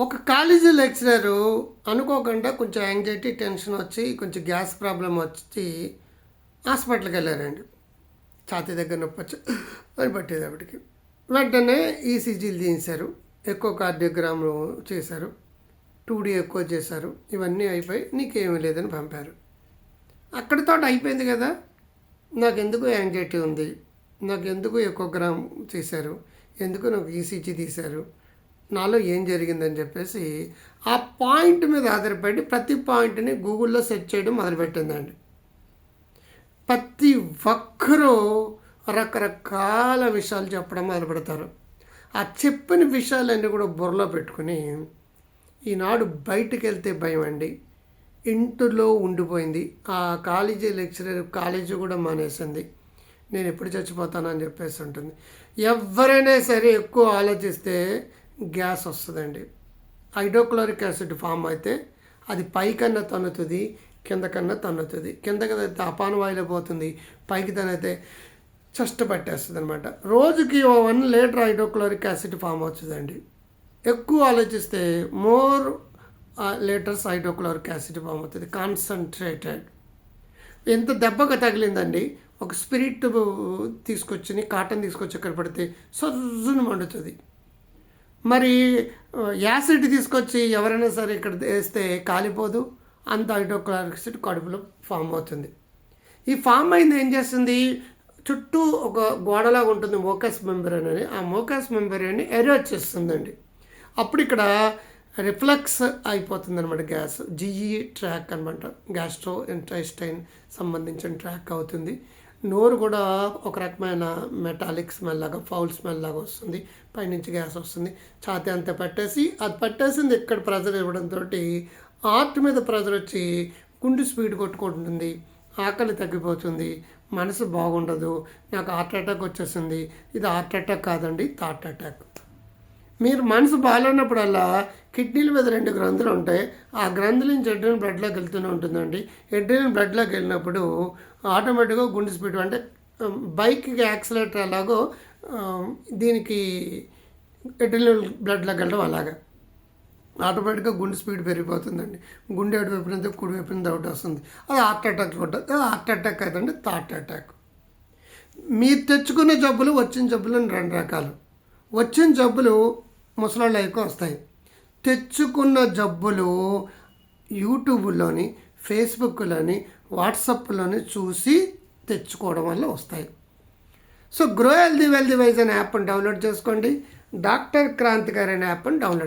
ఒక college lecturer అనుకోకుండా కొంచెం యాంగ్జైటీ టెన్షన్ వచ్చి కొంచెం గ్యాస్ ప్రాబ్లం వచ్చి హాస్పిటల్కి వెళ్ళారండి. ఛాతీ దగ్గర నొప్పి వచ్చి అని పట్టేటప్పటికి వెంటనే ఈసీజీలు తీశారు ఎక్కువ కార్డియోగ్రామ్లు చేశారు. టూ డీ ఎక్కువ చేశారు. ఇవన్నీ అయిపోయి నీకేమీ లేదని పంపారు. అక్కడితో అయిపోయింది కదా. నాకు ఎందుకు యాంగ్జైటీ ఉంది? నాకు ఎందుకు ఎక్కువ గ్రామ్ చేశారు? ఎందుకు నాకు ఈసీజీ తీశారు? నాలో ఏం జరిగిందని చెప్పేసి ఆ పాయింట్ మీద ఆధారపడి ప్రతి పాయింట్ని గూగుల్లో సెర్చ్ చేయడం మొదలుపెట్టిందండి. ప్రతి ఒక్కరూ రకరకాల విషయాలు చెప్పడం మొదలు పెడతారు ఆ చెప్పిన విషయాలన్నీ కూడా బుర్రలో పెట్టుకుని ఈనాడు బయటికి వెళ్తే భయం అండి ఇంటిలో ఉండిపోయింది. ఆ కాలేజీ లెక్చరర్ కాలేజీ కూడా మానేసింది. నేను ఎప్పుడు చచ్చిపోతానని చెప్పేసి ఉంటుంది ఎవరైనా సరే ఎక్కువ ఆలోచిస్తే గ్యాస్ వస్తుందండి. హైడ్రోక్లోరిక్ యాసిడ్ ఫామ్ అయితే అది పైకన్నా తన్నుతుంది కింద కన్నా తన్నుతుంది. కింద అయితే అపాన వాయులో పోతుంది పైకి తనైతే చెస్ట్ పట్టేస్తుంది అనమాట రోజుకి ఓ one litre hydrochloric acid form అవుతుందండి. ఎక్కువ ఆలోచిస్తే more litres hydrochloric acid form అవుతుంది కాన్సన్ట్రేటెడ్. ఎంత దెబ్బగా తగిలిందండి ఒక స్పిరిట్ తీసుకొచ్చి కాటన్ తీసుకొచ్చి ఇక్కడ పడితే సొజ్జును మండుతుంది. మరి యాసిడ్ తీసుకొచ్చి ఎవరైనా సరే ఇక్కడ వేస్తే కాలిపోదు. అంత హైడ్రోక్లోరిక్ కడుపులో ఫామ్ అవుతుంది. ఈ ఫామ్ అయింది ఏం చేస్తుంది? చుట్టూ ఒక గోడలాగా ఉంటుంది మోకస్ మెంబరేన్ అని. ఆ మోకస్ మెంబరేన్ని ఎరోచ్ చేస్తుందండి. అప్పుడు ఇక్కడ రిఫ్లెక్స్ అయిపోతుంది అనమాట గ్యాస్. జిఈ ట్రాక్ అనమాట గ్యాస్ట్రో ఇంట్రెస్టైన్ సంబంధించిన ట్రాక్ అవుతుంది. నోరు కూడా ఒక రకమైన మెటాలిక్ స్మెల్ లాగా ఫౌల్ స్మెల్ లాగా వస్తుంది. పైనుంచి గ్యాస్ వస్తుంది. ఛాతి అంతా పట్టేసి అది పట్టేసింది ఇక్కడ ప్రెజర్ ఇవ్వడంతో ఆర్ట్ మీద ప్రెజర్ వచ్చి గుండె స్పీడ్ కొట్టుకుంటుంది. ఆకలి తగ్గిపోతుంది. మనసు బాగుండదు. నాకు హార్ట్ అటాక్ వచ్చేసింది. ఇది హార్ట్ అటాక్ కాదండి థాట్ అటాక్ మీరు మనసు బాగాలేనప్పుడల్లా కిడ్నీల మీద రెండు గ్రంథులు ఉంటాయి ఆ గ్రంథుల నుంచి ఎడ్రిన్ బ్లడ్లోకి వెళ్తూనే ఉంటుందండి. ఎడ్రిన్ బ్లడ్లోకి వెళ్ళినప్పుడు ఆటోమేటిక్గా గుండె స్పీడ్ అంటే బైక్కి యాక్సిలేటర్ ఎలాగో దీనికి ఎడ్రిన్ బ్లడ్లోకి వెళ్ళడం అలాగా. ఆటోమేటిక్గా గుండె స్పీడ్ పెరిగిపోతుందండి. గుండె అటు వైపునంత కుడి వైపున డౌట్ వస్తుంది. అది హార్ట్ అటాక్ ఉంటుంది అది హార్ట్ అటాక్ కదండి థాట్ అటాక్ మీరు తెచ్చుకునే జబ్బులు వచ్చిన జబ్బులు రెండు రకాలు. వచ్చిన జబ్బులు ముసలాళ్ళు ఎక్కువ వస్తాయి. తెచ్చుకున్న జబ్బులు యూట్యూబ్లోని ఫేస్బుక్లోని వాట్సాప్లోని చూసి తెచ్చుకోవడం వల్ల వస్తాయి. So grow healthy wealthy wise అనే యాప్ని డౌన్లోడ్ చేసుకోండి. డాక్టర్ క్రాంతికారి అనే యాప్ని డౌన్లోడ్